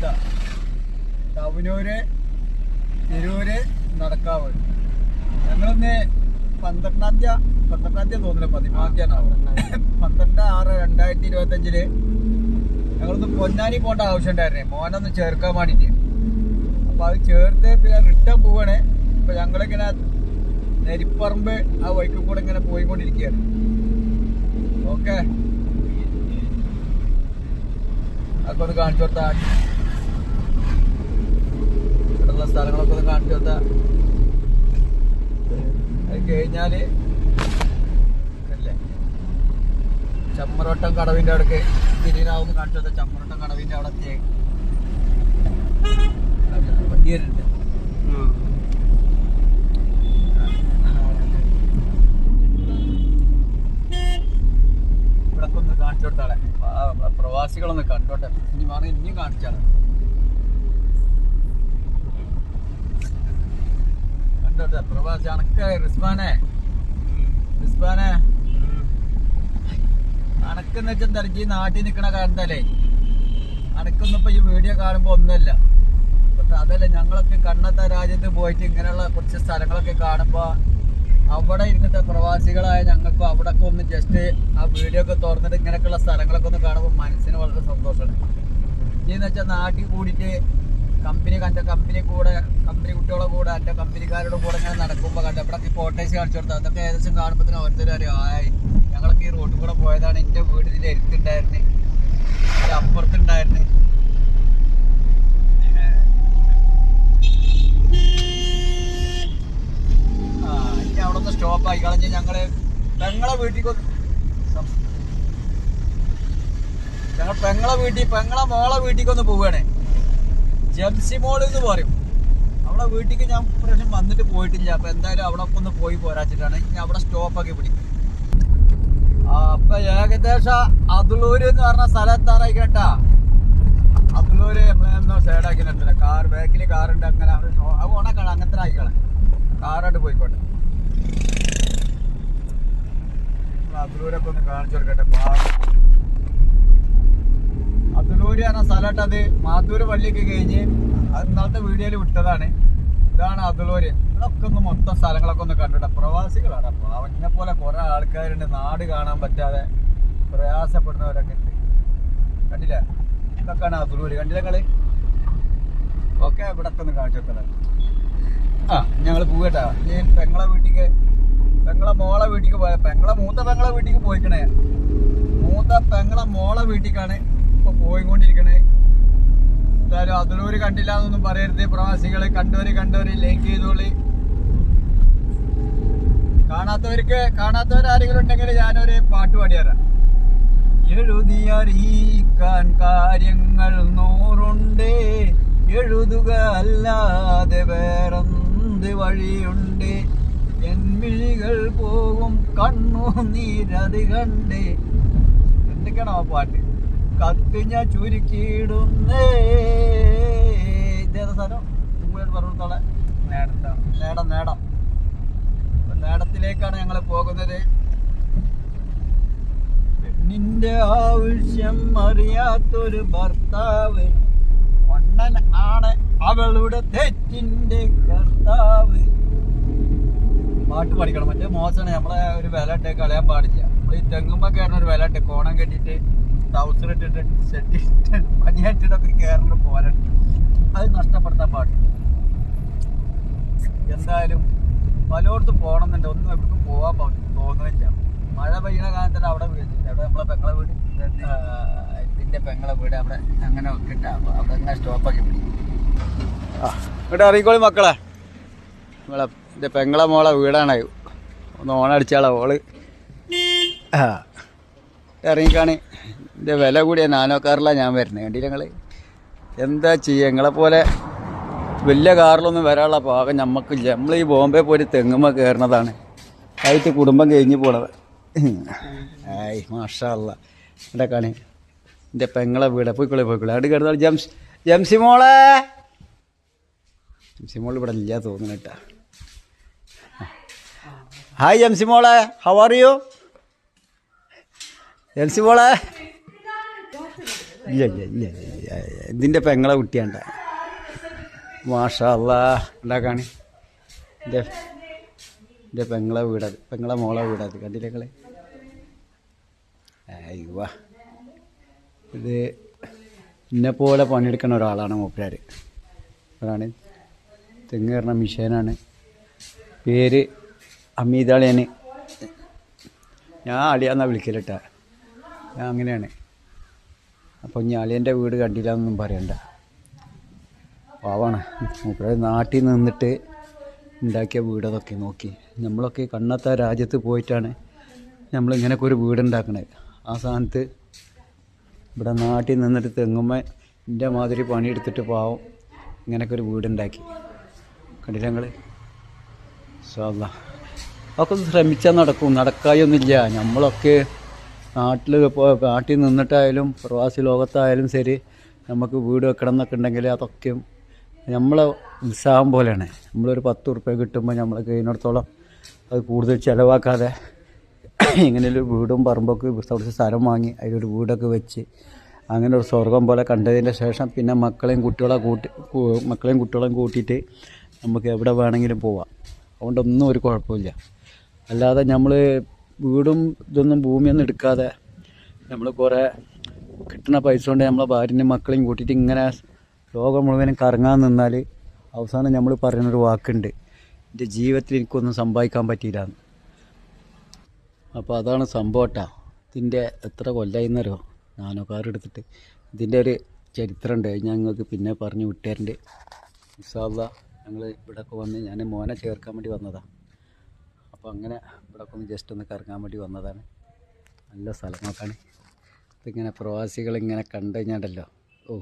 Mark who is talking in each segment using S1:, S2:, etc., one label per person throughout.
S1: ഇതാ. തവനൂര് തിരൂര് നടക്കാവ്. ഞങ്ങളിന്ന് പന്ത്രണ്ടാം തീയതി പന്ത്രണ്ടാം തീയതി തോന്നില്ല പതിമൂന്നാം തീയതി പന്ത്രണ്ട് ആറ് രണ്ടായിരത്തി ഇരുപത്തി അഞ്ചിൽ ഞങ്ങളൊന്ന് പൊന്നാനി പോകേണ്ട ആവശ്യം ഉണ്ടായിരുന്നേ. മോനൊന്ന് ചേർക്കാൻ വേണ്ടിട്ട്. അപ്പൊ അത് ചേർത്ത് പിന്നെ റിട്ടേൺ പോവാണ്. അപ്പൊ ഞങ്ങളിങ്ങനെ നെരിപ്പറമ്പ് ആ വഴിക്ക് കൂടെ ഇങ്ങനെ പോയിക്കൊണ്ടിരിക്കുകയാണ്. ഓക്കെ. അതൊക്കെ ഒന്ന് കാണിച്ചു കൊടുത്താ ഇവിടെയുള്ള സ്ഥലങ്ങളൊക്കെ ഒന്ന് കാണിച്ചു കൊടുത്ത അത് കഴിഞ്ഞാൽ അല്ലേ? ചമ്മറോട്ടം കടവിന്റെ അവിടേക്ക് തിരിനാവുന്ന കാണിച്ചു കൊടുത്ത ചമ്മറോട്ടം കടവിന്റെ അവിടെ എത്തിയേ. വണ്ടി ഇവിടെ ഒന്ന് കാണിച്ചു കൊടുത്താളെ. പ്രവാസികളൊന്ന് കണ്ടോട്ടെ. ഇനി വേണം ഇനിയും കാണിച്ചാളെ. കണ്ടോട്ടെ പ്രവാസി അനക്കായി റിസ്മാനെ റിസ്മാനെ അനക്കെന്ന് വെച്ചാൽ ഈ നാട്ടിൽ നിൽക്കണ കാരണത്തല്ലേ അണക്കൊന്നും ഇപ്പൊ ഈ വീഡിയോ കാണുമ്പോ ഒന്നുമില്ല. പക്ഷെ അതല്ല ഞങ്ങളൊക്കെ കണ്ണത്തെ രാജ്യത്ത് പോയിട്ട് ഇങ്ങനെയുള്ള കുറച്ച് സ്ഥലങ്ങളൊക്കെ കാണുമ്പോ അവിടെ ഇരുന്നിട്ട് പ്രവാസികളായ ഞങ്ങൾക്ക് അവിടെ ഒക്കെ ഒന്ന് ജസ്റ്റ് ആ വീഡിയോ ഒക്കെ തുറന്നിട്ട് ഇങ്ങനെയൊക്കെയുള്ള സ്ഥലങ്ങളൊക്കെ ഒന്ന് കാണുമ്പോൾ മനസ്സിന് വളരെ സന്തോഷമാണ്. എന്ന് വെച്ചാൽ നാട്ടിൽ കൂടിയിട്ട് കമ്പനി കണ്ട കമ്പനി കൂടെ കമ്പനി കുട്ടികളെ കൂടെ എന്റെ കമ്പനിക്കാരുടെ കൂടെ ഇങ്ങനെ നടക്കുമ്പോൾ കണ്ട ഇവിടെ ഫോട്ടോസ് കാണിച്ചു കൊടുത്തു അതൊക്കെ ഏകദേശം കാണുമ്പോൾ ഓരോരുത്തരും അറിയാം ആയി ഞങ്ങളൊക്കെ ഈ റോഡിൽ കൂടെ പോയതാണ് എന്റെ വീടിന്റെ എരുത്തുണ്ടായിരുന്നു എന്റെ അപ്പുറത്തുണ്ടായിരുന്നു. ആ ഇനി അവിടെ നിന്ന് സ്റ്റോപ്പ് ആയി കളഞ്ഞ് ഞങ്ങൾ പെങ്ങളെ വീട്ടിൽ ഞങ്ങൾ പെങ്ങളെ വീട്ടിൽ പെങ്ങളെ മോളെ വീട്ടിൽ ഒന്ന് പോവുകയാണ് ജംസി മോൾ എന്ന് പറയും. അവിടെ വീട്ടിലേക്ക് ഞാൻ പ്രാവശ്യം വന്നിട്ട് പോയിട്ടില്ല. അപ്പൊ എന്തായാലും അവിടെ ഒക്കെ ഒന്ന് പോയി പോരാച്ചിട്ടാണ്. ഇനി അവിടെ സ്റ്റോപ്പൊക്കെ പിടിക്കും. അപ്പൊ ഏകദേശം അതുലൂര് എന്ന് പറഞ്ഞ സ്ഥലത്താറായി കേട്ടാ അതുലൂര് നമ്മളെന്നോ സൈഡാക്കി നിർത്തില്ല കാർ ബാക്കിൽ കാറുണ്ട് അങ്ങനെ അവിടെ ഓണക്കാണ് അങ്ങനത്തെ ആയിക്കളെ കാറായിട്ട് പോയിക്കോട്ടെ. അതുലൂരൊക്കെ ഒന്ന് കാണിച്ചു കൊടുക്കട്ടെ. അതുലൂര് പറഞ്ഞ സ്ഥലമായിട്ട് അത് മാത്തൂര് പള്ളിയൊക്കെ കഴിഞ്ഞ് അത് ഇന്നലത്തെ വീഡിയോയിൽ വിട്ടതാണ്. ഇതാണ് അതുലൂര് ഇതൊക്കെ ഒന്ന് മൊത്തം സ്ഥലങ്ങളൊക്കെ ഒന്ന് കണ്ടിട്ട് പ്രവാസികളാണ്. അപ്പൊ അവനെ പോലെ കുറെ ആൾക്കാരുണ്ട്. നാട് കാണാൻ പറ്റാതെ പ്രയാസപ്പെടുന്നവരൊക്കെ ഉണ്ട്. കണ്ടില്ലേ? ഇതൊക്കെയാണ് അതുലൂര് കണ്ടില്ല കളി? ഓക്കെ ഇവിടെ ഒന്ന് കാണിച്ചു ആ ഞങ്ങൾ പോകട്ടാ ഞാൻ പെങ്ങളെ വീട്ടിക്ക് പെങ്ങളെ മോളെ വീട്ടിക്ക് പോയ പെങ്ങളെ മൂത്ത പെങ്ങളെ വീട്ടിക്ക് പോയിക്കണേ. മൂത്ത പെങ്ങളെ മോളെ വീട്ടിക്കാണ് ഇപ്പൊ പോയിക്കൊണ്ടിരിക്കണേ. എന്തായാലും അതിലൂര് കണ്ടില്ല എന്നൊന്നും പറയരുത്. പ്രവാസികളെ കണ്ടവര് കണ്ടവര് ലൈക്ക് ചെയ്തോളി. കാണാത്തവർക്ക് കാണാത്തവർ ആരെങ്കിലും ഉണ്ടെങ്കിൽ ഞാനൊരു പാട്ട് പാടിയറാം എഴുതിയറിയിക്കാൻ കാര്യങ്ങൾ നൂറുണ്ട്. എഴുതുക അല്ലാതെ വേറെന്ത് വഴിയുണ്ട്? എൻമിഴികൾ പോകും കണ്ണു നീരത് കണ്ട്. എന്തൊക്കെയാണോ ആ പാട്ട്? കത്ത് ഞാൻ ചുരുക്കിയിടുന്നേ സ്ഥലം നിങ്ങളോട് പറഞ്ഞോളെ നേടം നേടം. നേടം നേടത്തിലേക്കാണ് ഞങ്ങൾ പോകുന്നത്. പെണ്ണിന്റെ ആവശ്യം അറിയാത്തൊരു ഭർത്താവ്. മണ്ണൻ ആണ് അവളുടെ തെറ്റിന്റെ കർത്താവ്. പാട്ട് പഠിക്കണം. മറ്റേ മോശമാണ്. നമ്മളെ ഒരു വില ഇട്ട് കളയാൻ പാടില്ല. നമ്മൾ ഈ തെങ്ങുമ്പോ കയറുന്ന ഒരു വില ഇട്ട് കോണം കെട്ടിട്ട് ട്രൗസർ ഇട്ടിട്ട് സെറ്റ് ഇട്ടിട്ട് പോലെ. അത് നഷ്ടപ്പെടുത്താൻ പാടില്ല. എന്തായാലും പലയിടത്തും പോകണമെന്നുണ്ട്. ഒന്നും എവിടേക്കും പോകാൻ തോന്നുന്നില്ല മഴ പെയ്യണ കാലത്തിൽ അവിടെ വീട്ടില്ല അവിടെ നമ്മളെ പെങ്ങളെ വീട്. ഇതിന്റെ പെങ്ങളെ വീട് അവിടെ അങ്ങനെ വെക്കിട്ട അവിടെ അങ്ങനെ സ്റ്റോപ്പാക്കി പിടിക്കും. ഇവിടെ അറിയിക്കോളി മക്കളെ. നമ്മളെ എന്റെ പെങ്ങളെ മോളെ വീടാണ്. ഒന്ന് ഓണടിച്ചാളോ ഓൾ. ഇറങ്ങിക്കാണ്. എന്റെ വില കൂടിയ നാനോ ഞാൻ വരുന്നത് കണ്ടില്ല ഞങ്ങൾ എന്താ ചെയ്യുക നിങ്ങളെപ്പോലെ വലിയ കാറിലൊന്നും വരാനുള്ള പാകം നമുക്കില്ല നമ്മൾ ഈ ബോംബെ പോയി തെങ്ങുമ്പ കയറുന്നതാണ് ആയിട്ട് കുടുംബം കഴിഞ്ഞ് പോണത്. ആയി മാഷല്ല എന്റെ കണി? എന്റെ പെങ്ങളെ വീട്. പോയിക്കോളെ പോയിക്കോളെ അവിടെ കിടന്നാൽ ജംസ് ജംസി മോളെ! ജംസി മോൾ ഇവിടെ ഇല്ല തോന്നുന്നു കേട്ടാ. ഹായ് ജംസി മോളെ. ഹൗ ആർ യു ജംസി മോളെ. ഇല്ല ഇല്ല ഇല്ല ഇതിന്റെ പെങ്ങളെ കുട്ടിയാണ്ട. മാഷല്ല ഉണ്ടാക്കാണ് എന്റെ എന്റെ പെങ്ങളെ വീടത് പെങ്ങളെ മോളെ വീടത് കണ്ടില്ലേ കളെ അയ്യോ ഇത് എന്നെ പോലെ പണിയെടുക്കുന്ന ഒരാളാണ് മൂപ്പരാർ അതാണ് തെങ്ങ് കയറുന്ന മിഷേനാണ്. പേര് അമീതാളിയാണ് ഞാൻ അളിയാന്നാണ് വിളിക്കലിട്ട ഞാൻ അങ്ങനെയാണ്. അപ്പോൾ ഇനി അളിയന്റെ വീട് കണ്ടില്ല എന്നൊന്നും പറയണ്ട. പാവാണ്. മൂപ്പര് നാട്ടിൽ നിന്നിട്ട് ഉണ്ടാക്കിയ വീടതൊക്കെ നോക്കി. നമ്മളൊക്കെ കണ്ണത്ത രാജ്യത്ത് പോയിട്ടാണ് നമ്മൾ ഇങ്ങനെയൊക്കെ ഒരു വീടുണ്ടാക്കണേ. ആ സ്ഥാനത്ത് ഇവിടെ നാട്ടിൽ നിന്നിട്ട് തെങ്ങുമ്മ എന്റെ മാതിരി പണിയെടുത്തിട്ട് പാവം ഇങ്ങനെയൊക്കെ ഒരു വീടുണ്ടാക്കി. കണ്ടില്ല ഞങ്ങൾ സാധാ ഒക്കെ ശ്രമിച്ചാൽ നടക്കും. നടക്കായൊന്നുമില്ല. നമ്മളൊക്കെ നാട്ടിൽ ഇപ്പോൾ നാട്ടിൽ നിന്നിട്ടായാലും പ്രവാസി ലോകത്തായാലും ശരി നമുക്ക് വീട് വെക്കണം എന്നൊക്കെ ഉണ്ടെങ്കിൽ അതൊക്കെ നമ്മളെ ഉത്സാഹം പോലെയാണ്. നമ്മളൊരു പത്ത് ഉറുപ്പ്യ കിട്ടുമ്പോൾ നമ്മൾ കഴിയുന്നിടത്തോളം അത് കൂടുതൽ ചിലവാക്കാതെ ഇങ്ങനെയൊരു വീടും പറമ്പൊക്കെ കുറച്ച് സ്ഥലം വാങ്ങി അതിലൊരു വീടൊക്കെ വെച്ച് അങ്ങനെ ഒരു സ്വർഗം പോലെ കണ്ടതിന്റെ ശേഷം പിന്നെ മക്കളെയും കുട്ടികളെ കൂട്ടി മക്കളെയും കുട്ടികളെയും കൂട്ടിയിട്ട് നമുക്ക് എവിടെ വേണമെങ്കിലും പോവാം. അതുകൊണ്ടൊന്നും ഒരു കുഴപ്പമില്ല. അല്ലാതെ നമ്മൾ വീടും ഇതൊന്നും ഭൂമിയൊന്നും എടുക്കാതെ നമ്മൾ കുറേ കിട്ടുന്ന പൈസ കൊണ്ട് നമ്മളെ ഭാര്യനെയും മക്കളെയും കൂട്ടിയിട്ട് ഇങ്ങനെ ലോകം മുഴുവനും കറങ്ങാൻ നിന്നാൽ അവസാനം നമ്മൾ പറയുന്നൊരു വാക്കുണ്ട്. എന്റെ ജീവിതത്തിൽ എനിക്കൊന്നും സമ്പാദിക്കാൻ പറ്റിയില്ല അപ്പോൾ അതാണ് സംഭവട്ടാ ഇതിന്റെ എത്ര കൊല്ലായിന്നറിയോ? നാനോ കാർ എടുത്തിട്ട് ഇതിന്റെ ഒരു ചരിത്രമുണ്ട് ഞാൻ നിങ്ങൾക്ക് പിന്നെ പറഞ്ഞു വിട്ടേരുണ്ട്. ഇസാല്ല ഞങ്ങൾ ഇവിടെയൊക്കെ വന്ന് ഞാൻ മോനെ ചേർക്കാൻ വേണ്ടി വന്നതാണ് അപ്പോൾ അങ്ങനെ ഇവിടെയൊക്കെ ഒന്ന് ജസ്റ്റ് ഒന്ന് കറങ്ങാൻ വേണ്ടി വന്നതാണ്. നല്ല സ്ഥലം നോക്കാണ് ഇതിങ്ങനെ പ്രവാസികൾ ഇങ്ങനെ കണ്ടു കഴിഞ്ഞാണ്ടല്ലോ. ഓ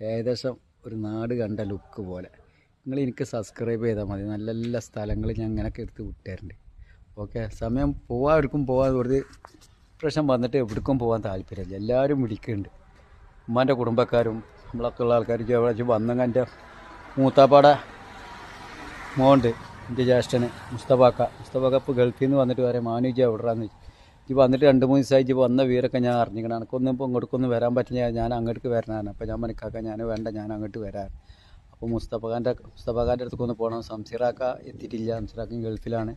S1: ഏകദേശം ഒരു നാട് കണ്ട ലുക്ക് പോലെ. നിങ്ങൾ എനിക്ക് സബ്സ്ക്രൈബ് ചെയ്താൽ മതി. നല്ല നല്ല സ്ഥലങ്ങൾ ഞാൻ ഇങ്ങനെയൊക്കെ എടുത്ത് വിട്ടുതരുന്നുണ്ട് ഓക്കെ സമയം പോവാവർക്കും പോവാൻ വെറുതെ പ്രശ്നം വന്നിട്ട് എവിടേക്കും പോകാൻ താല്പര്യമില്ല. എല്ലാവരും വിളിക്കുന്നുണ്ട്. ഉമ്മാന്റെ കുടുംബക്കാരും നമ്മളൊക്കെ ഉള്ള ആൾക്കാർ ഇവിടെ വന്നെങ്കിൽ മൂത്താപ്പാടെ മോണ്ട് എന്റെ ജ്യേഷ്ഠന് മുസ്തഫാക്ക മുസ്തഫാക്ക ഇപ്പോൾ ഗൾഫിൽ നിന്ന് വന്നിട്ട് വരെ മാനുജി എവിടെയാന്ന് ഇജ്ജ് വന്നിട്ട് രണ്ട് മൂന്ന് ദിവസമായി ഇജ്ജ് വന്ന വീരൊക്കെ ഞാൻ അറിഞ്ഞിക്കണം എനിക്കൊന്നും ഇപ്പോൾ ഇങ്ങോട്ടൊന്നും വരാൻ പറ്റില്ല. ഞാൻ അങ്ങോട്ട് വരാനാണ് അപ്പോൾ ഞാൻ മനക്കാക്ക ഞാൻ വേണ്ട ഞാൻ അങ്ങോട്ട് വരാൻ അപ്പോൾ മുസ്തഫാഖാന്റെ മുസ്തഫാഖാന്റെ ഒന്ന് പോകണം സംസീറാക്ക എത്തിയിട്ടില്ല. സംസീറാക്കും ഗൾഫിലാണ്.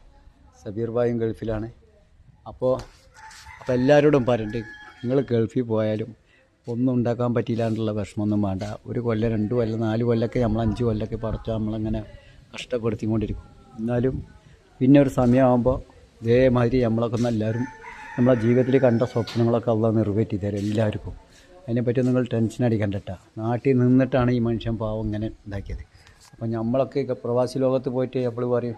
S1: സബീർ ഭായും ഗൾഫിലാണ്. അപ്പോൾ അപ്പോൾ എല്ലാവരോടും പറയണ്ട് നിങ്ങൾ ഗൾഫിൽ പോയാലും ഒന്നും ഉണ്ടാക്കാൻ പറ്റിയില്ല എന്നുള്ള വിഷമമൊന്നും വേണ്ട. ഒരു കൊല്ലം രണ്ട് കൊല്ലം നാല് കൊല്ലമൊക്കെ നമ്മൾ അഞ്ച് കൊല്ലമൊക്കെ പറിച്ചാൽ നമ്മളങ്ങനെ കഷ്ടപ്പെടുത്തിക്കൊണ്ടിരിക്കും. എന്നാലും പിന്നെ ഒരു സമയമാകുമ്പോൾ ഇതേമാതിരി നമ്മളൊക്കെ എല്ലാവരും നമ്മളെ ജീവിതത്തിൽ കണ്ട സ്വപ്നങ്ങളൊക്കെ അള്ള നിറവേറ്റി തരും എല്ലാവർക്കും. അതിനെപ്പറ്റി നിങ്ങൾ ടെൻഷൻ അടിക്കണ്ടട്ട. നാട്ടിൽ നിന്നിട്ടാണ് ഈ മനുഷ്യൻ പാവം ഇങ്ങനെ ഉണ്ടാക്കിയത് അപ്പോൾ നമ്മളൊക്കെ പ്രവാസി ലോകത്ത് പോയിട്ട് നമ്മൾ പറയും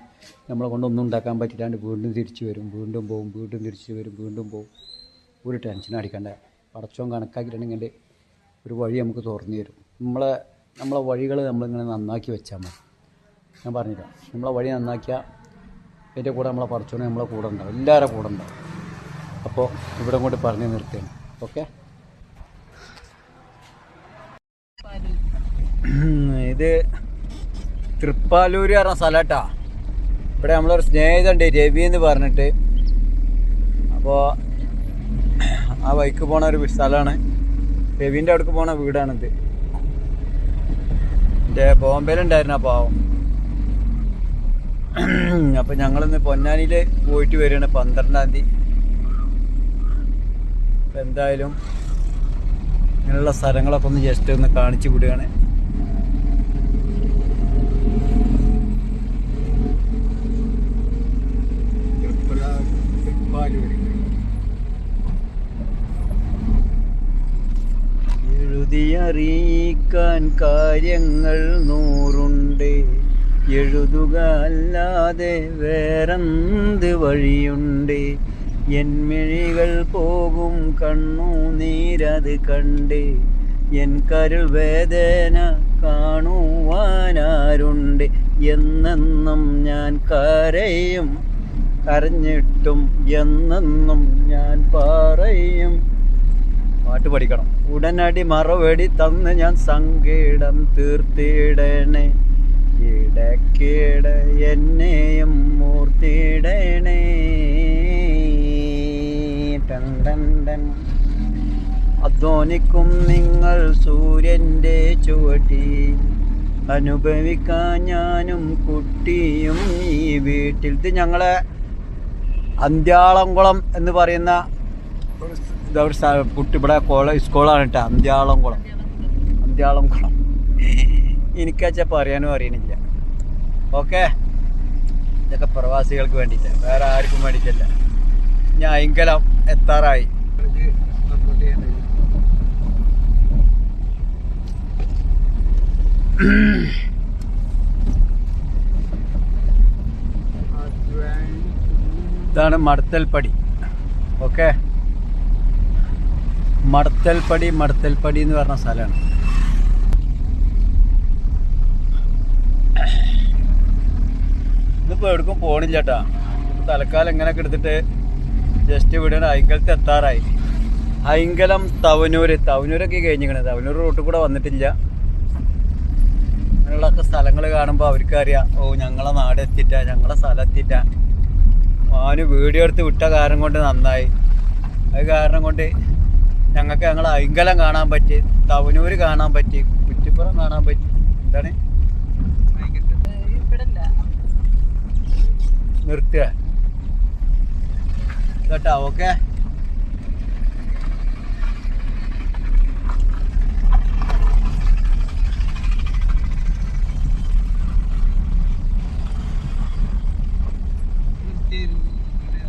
S1: നമ്മളെ കൊണ്ടൊന്നും ഉണ്ടാക്കാൻ പറ്റില്ലാണ്ട് വീണ്ടും തിരിച്ചു വരും വീണ്ടും പോവും വീണ്ടും തിരിച്ചു വരും വീണ്ടും പോവും. ഒരു ടെൻഷൻ അടിക്കണ്ട. പടച്ചോൻ കണക്കാക്കിയിട്ടുണ്ടെങ്കിൽ ഒരു വഴി നമുക്ക് തുറന്നു തരും. നമ്മളെ നമ്മളെ വഴികൾ നമ്മളിങ്ങനെ നന്നാക്കി വെച്ചാൽ മതി. ഞാൻ പറഞ്ഞില്ല. നമ്മളെ വഴി നന്നാക്കിയാൽ എന്റെ കൂടെ നമ്മളെ പറിച്ചോണ് നമ്മളെ കൂടെ ഉണ്ടാവും. എല്ലാവരുടെ കൂടെ ഉണ്ടാവും. അപ്പോൾ ഇവിടെ കൂടി പറഞ്ഞ് നിർത്തുകയാണ്. ഓക്കെ? ഇത് തൃപ്പാലൂര് പറഞ്ഞ സ്ഥലട്ടാ. ഇവിടെ നമ്മളൊരു സ്നേഹിതണ്ട് രവി എന്ന് പറഞ്ഞിട്ട്. അപ്പോൾ ആ ബൈക്ക് പോണ ഒരു സ്ഥലമാണ് രവിന്റെ അടുക്ക് പോണ വീടാണിത്. എന്റെ ബോംബെയിലുണ്ടായിരുന്നു ആ പാവം. അപ്പം ഞങ്ങളിന്ന് പൊന്നാനിയിൽ പോയിട്ട് വരികയാണ് പന്ത്രണ്ടാം തീയതി. അപ്പം എന്തായാലും ഇങ്ങനെയുള്ള സ്ഥലങ്ങളൊക്കെ ഒന്ന് ജസ്റ്റ് ഒന്ന് കാണിച്ചു വിടുകയാണ്. എഴുതിയറിയിക്കാൻ കാര്യങ്ങൾ നൂറുണ്ട്. എഴുതുക അല്ലാതെ വേറെന്ത് വഴിയുണ്ട്? എൻമിഴികൾ പോകും കണ്ണു നീരത് കണ്ട്. എൻ കരുൾ വേദന കാണുവാനാരുണ്ട്? എന്നെന്നും ഞാൻ കരയും. കരഞ്ഞിട്ടും എന്നെന്നും ഞാൻ പറയും. പാട്ട് പഠിക്കണം. ഉടനടി മറവടി തന്ന് ഞാൻ സങ്കീടം തീർത്തിടണേ. ഇടയ്ക്കിട എന്നെയും മൂർത്തിയിടണേ. ടൻ ടൻ ടൻ അധ്വാനിക്കും നിങ്ങൾ സൂര്യന്റെ ചുവട്ടി അനുഭവിക്കാൻ ഞാനും കുട്ടിയും ഈ വീട്ടിൽ. ഇത് ഞങ്ങളെ അന്ത്യാളംകുളം എന്ന് പറയുന്ന ഒരു കുട്ടി ഇവിടെ കോളേജ് സ്കൂളാണ് കേട്ടോ അന്ത്യാളംകുളം. അന്ത്യാളംകുളം. എനിക്കാച്ചാൽ പറയാനും അറിയണില്ല. ഓക്കെ. ഇതൊക്കെ പ്രവാസികൾക്ക് വേണ്ടിയിട്ട്. വേറെ ആർക്കും വേണ്ടിയിട്ടല്ല. ഞാൻ ഇങ്കലം എത്താറായി. ഇതാണ് മടത്തൽപ്പടി. ഓക്കെ. മടത്തൽപ്പടി മടത്തൽപ്പടി എന്ന് പറഞ്ഞ സ്ഥലമാണ്. ഇന്നിപ്പോൾ എവിടേക്കും പോണില്ല കേട്ടാ ഇപ്പൊ തൽക്കാലം ഇങ്ങനെയൊക്കെ എടുത്തിട്ട് ജസ്റ്റ് ഇവിടെ അയങ്കലത്ത് എത്താറായി. അയങ്കലം തവനൂര്. തവനൂരൊക്കെ കഴിഞ്ഞിരിക്കണേ തവനൂർ റൂട്ടിൽ കൂടെ വന്നിട്ടില്ല. അങ്ങനെയുള്ളൊക്കെ സ്ഥലങ്ങൾ കാണുമ്പോൾ അവർക്ക് അറിയാം. ഓ ഞങ്ങളെ നാട് എത്തിയിട്ട ഞങ്ങളെ സ്ഥലം എത്തിയിട്ട. അവന് വീഡിയോ എടുത്ത് വിട്ട കാരണം കൊണ്ട് നന്നായി. അത് കാരണം കൊണ്ട് ഞങ്ങൾക്ക് ഞങ്ങൾ അയങ്കലം കാണാൻ പറ്റി തവനൂര് കാണാൻ പറ്റി കുറ്റിപ്പുറം കാണാൻ പറ്റി. എന്താണ്? നിർത്തുക. കേട്ടോ ഓക്കെ?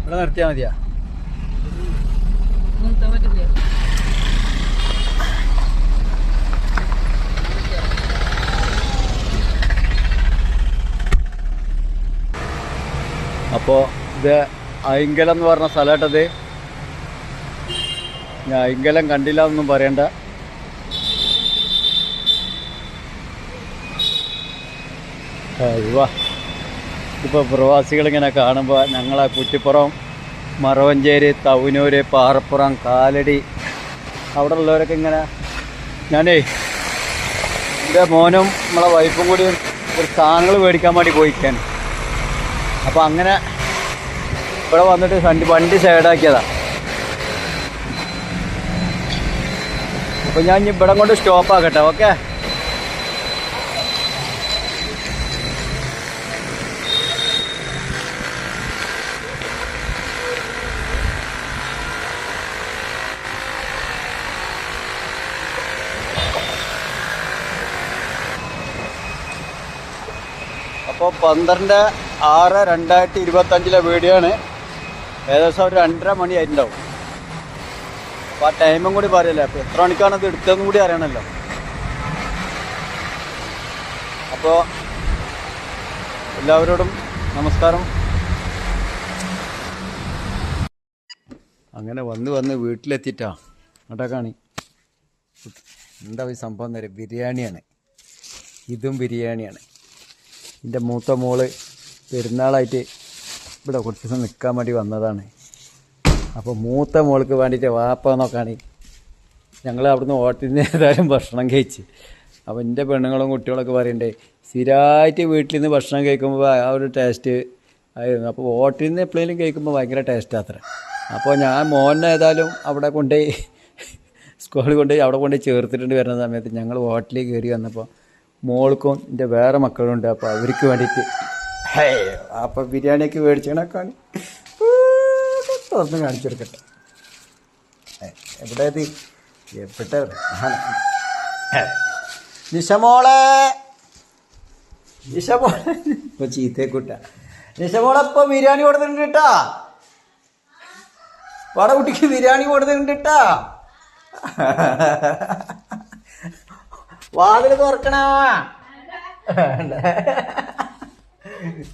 S1: ഇവിടെ നിർത്തിയാൽ മതിയാ? അപ്പോൾ ഇത് അയിങ്കലം എന്ന് പറഞ്ഞ സ്ഥലമായിട്ടത്. ഞാൻ അയിങ്കലം കണ്ടില്ല എന്നൊന്നും പറയണ്ട. ഇപ്പോൾ പ്രവാസികളിങ്ങനെ കാണുമ്പോൾ ഞങ്ങളെ കുറ്റിപ്പുറം മറവഞ്ചേരി തവനൂര് പാറപ്പുറം കാലടി. അവിടെ ഉള്ളവരൊക്കെ ഇങ്ങനെ. ഞാനേ എന്റെ മോനും നമ്മളെ വൈഫും കൂടിയും ഒരു സാധനങ്ങൾ മേടിക്കാൻ വേണ്ടി പോയിക്കാൻ അപ്പോൾ അങ്ങനെ ഇവിടെ വന്നിട്ട് വണ്ടി വണ്ടി സൈഡാക്കിയതാ അപ്പോൾ ഞാൻ ഇവിടെ കൊണ്ട് സ്റ്റോപ്പ് ആക്കട്ടെ ഓക്കെ അപ്പോൾ പന്ത്രണ്ട് ആറ് രണ്ടായിരത്തി ഇരുപത്തഞ്ചിലെ വീഡിയോ ആണ്. ഏകദേശം ഒരു രണ്ടര മണി ആയിട്ടുണ്ടാവും. അപ്പോൾ ആ ടൈമും കൂടി പറയല്ലേ? അപ്പോൾ എത്ര മണിക്കാണ് ഇത് എടുത്തതെന്നും കൂടി അറിയണമല്ലോ അപ്പോൾ എല്ലാവരോടും നമസ്കാരം. അങ്ങനെ വന്ന് വന്ന് വീട്ടിലെത്തിയിട്ടാ അങ്ങോട്ടേക്കാണ് എന്താ ഈ സംഭവം തരും ബിരിയാണിയാണ്. ഇതും ബിരിയാണിയാണ്. എന്റെ മൂത്ത മോൾ പെരുന്നാളായിട്ട് ഇവിടെ കുറച്ച് ദിവസം നിൽക്കാൻ വേണ്ടി വന്നതാണ്. അപ്പോൾ മൂത്ത മോൾക്ക് വേണ്ടിയിട്ട് വാപ്പ നോക്കാണ് ഞങ്ങൾ അവിടുന്ന് നിന്ന് ഏതായാലും ഭക്ഷണം കഴിച്ച്. അപ്പോൾ എന്റെ പെണ്ണുങ്ങളും കുട്ടികളൊക്കെ പറയണ്ടേ സ്ഥിരമായിട്ട് വീട്ടിൽ നിന്ന് ഭക്ഷണം കഴിക്കുമ്പോൾ ആ ഒരു ടേസ്റ്റ് ആയിരുന്നു. അപ്പോൾ ഹോട്ടലിൽ നിന്ന് എപ്പോഴെങ്കിലും കഴിക്കുമ്പോൾ ഭയങ്കര ടേസ്റ്റ് അത്ര. അപ്പോൾ ഞാൻ മോനെ ഏതായാലും അവിടെ കൊണ്ടുപോയി സ്കൂളിൽ കൊണ്ടുപോയി അവിടെ കൊണ്ടുപോയി ചേർത്തിട്ടുണ്ട് വരുന്ന സമയത്ത് ഞങ്ങൾ ഹോട്ടലിൽ കയറി വന്നപ്പോൾ മോൾക്കും എന്റെ വേറെ മക്കളുണ്ട്. അപ്പോൾ അവർക്ക് വേണ്ടിയിട്ട് ഹേ അപ്പം ബിരിയാണിയൊക്കെ മേടിച്ചണക്കാണ് തുറന്ന് കാണിച്ചെടുക്കട്ടെ. എവിടെ ഇത്? എവിടെ? നിഷമോളെ നിഷമോളെ ഇപ്പൊ ചീത്തയെക്കൂട്ട നിഷമോളെ ഇപ്പൊ ബിരിയാണി കൊടുത്തിട്ടുണ്ട് കേട്ടാ പടകുട്ടിക്ക് ബിരിയാണി കൊടുത്തിട്ടുണ്ട് കേട്ടാ വാതിൽ തുറക്കണോ?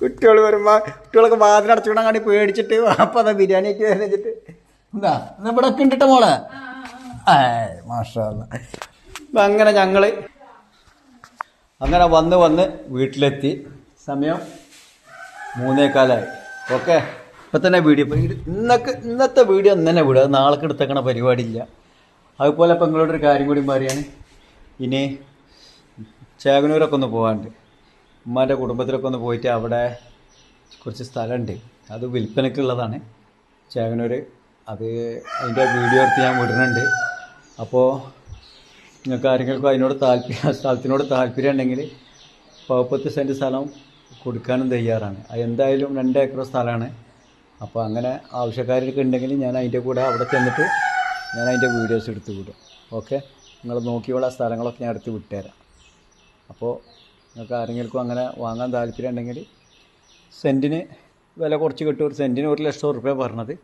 S1: കുട്ടികൾ വരുമ്പോ കുട്ടികളൊക്കെ വാതിൽ അടച്ചുവിടാൻ കാണി പേടിച്ചിട്ട് അപ്പൊ അതാ ബിരിയാണി ഒക്കെ വരഞ്ഞിട്ട് എന്താ? ഇവിടെ ഒക്കെ ഉണ്ടിട്ട മോളെ മാഷാ അപ്പൊ അങ്ങനെ ഞങ്ങൾ അങ്ങനെ വന്ന് വന്ന് വീട്ടിലെത്തി. സമയം മൂന്നേക്കാലായി ഓക്കെ? ഇപ്പം തന്നെ വീഡിയോ ഇന്നൊക്കെ ഇന്നത്തെ വീഡിയോ ഇന്നെ തന്നെ വിടുക അത് നാളെ എടുത്തേക്കണ പരിപാടിയില്ല. അതുപോലെ ഇപ്പം നിങ്ങളോടൊരു കാര്യം കൂടി പറയാണ് ഇനി ചേകനൂരൊക്കെ ഒന്ന് പോകാണ്ട് ഉമ്മാന്റെ കുടുംബത്തിലൊക്കെ ഒന്ന് പോയിട്ട് അവിടെ കുറച്ച് സ്ഥലമുണ്ട്. അത് വിൽപ്പനയ്ക്കുള്ളതാണ്. ചേകനൂർ അത് അതിന്റെ വീഡിയോ എടുത്ത് ഞാൻ വിടുന്നുണ്ട്. അപ്പോൾ നിങ്ങൾക്ക് ആരെങ്കിലും അതിനോട് താല്പര്യം സ്ഥലത്തിനോട് താല്പര്യം ഉണ്ടെങ്കിൽ പത്ത് സെന്റ് സ്ഥലം കൊടുക്കാനും തയ്യാറാണ്. അത് എന്തായാലും രണ്ട് ഏക്കർ സ്ഥലമാണ്. അപ്പോൾ അങ്ങനെ ആവശ്യക്കാരൊക്കെ ഉണ്ടെങ്കിൽ ഞാൻ അതിന്റെ കൂടെ അവിടെ ചെന്നിട്ട് ഞാൻ അതിന്റെ വീഡിയോസ് എടുത്ത് വിടും. ഓക്കെ? നിങ്ങൾ നോക്കിയുള്ള സ്ഥലങ്ങളൊക്കെ ഞാൻ എടുത്ത് വിട്ടുതരാം അപ്പോൾ നിങ്ങൾക്ക് ആരെങ്കിലും അങ്ങനെ വാങ്ങാൻ താല്പര്യം ഉണ്ടെങ്കിൽ സെന്റിന് വില കുറച്ച് കിട്ടും. ഒരു സെന്റിന് ഒരു ലക്ഷം റുപ്യ പറഞ്ഞത്.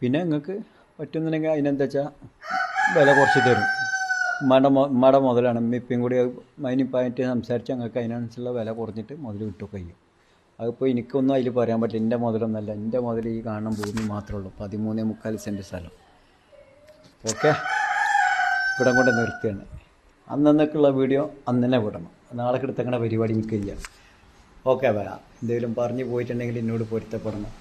S1: പിന്നെ നിങ്ങൾക്ക് പറ്റുന്നുണ്ടെങ്കിൽ അതിനെന്താ വെച്ചാൽ വില കുറച്ച് തരും. മട മട മുതലാണ്. ഇപ്പം കൂടി അതിനിപ്പായിട്ട് സംസാരിച്ച് ഞങ്ങൾക്ക് അതിനനുസരിച്ചുള്ള വില കുറഞ്ഞിട്ട് മുതൽ കിട്ടും ചെയ്യും. അതിപ്പോൾ എനിക്കൊന്നും അതിൽ പറയാൻ പറ്റില്ല. എന്റെ മുതലൊന്നല്ല. എന്റെ മുതൽ ഈ കാണുന്ന ഭൂമി മാത്രമേ ഉള്ളൂ. പതിമൂന്നേ മുക്കാൽ സെന്റ് സ്ഥലം. ഓക്കെ? ഇവിടെ കൊണ്ട് നിർത്തിയാണ്. അന്നന്നൊക്കെയുള്ള വീഡിയോ അന്നെ വിടണം. നാളെ കിടത്തക്കണ പരിപാടി മിക്കില്ല ഓക്കെ വേണം എന്തെങ്കിലും പറഞ്ഞു പോയിട്ടുണ്ടെങ്കിൽ എന്നോട് പൊരുത്തപ്പെടണം.